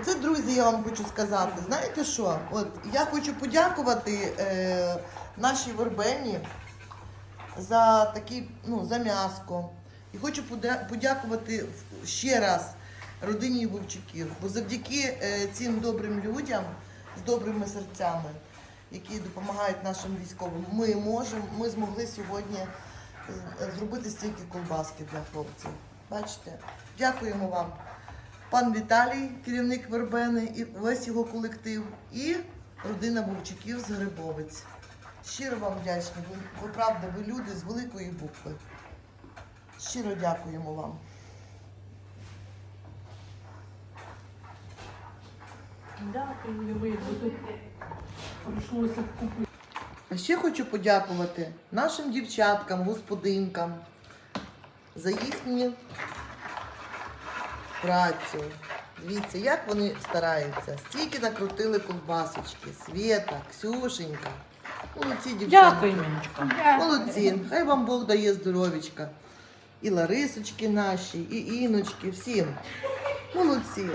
Оце, друзі, я вам хочу сказати. Знаєте що? От я хочу подякувати е, нашій Вербені за такий, ну, за м'яско. І хочу подякувати ще раз родині Вовчуків, бо завдяки е, цим добрим людям з добрими серцями, які допомагають нашим військовим, ми можемо, ми змогли сьогодні е, зробити стільки колбаски для хлопців. Бачите? Дякуємо вам. Пан Віталій, керівник Вербени, і весь його колектив, і родина Вовчуків з Грибовець. Щиро вам вдячні. Ви, ви правда, ви люди з великої букви. Щиро дякуємо вам. А ще хочу подякувати нашим дівчаткам, господинкам за їхню працю. Дивіться, як вони стараються. Стільки накрутили ковбасочки. Свєта, Ксюшенька. Молодці дівчата. Дякую. Молодці. Хай вам Бог дає здоров'ячка. І Ларисочки наші, і Іночки, всім. Молодці.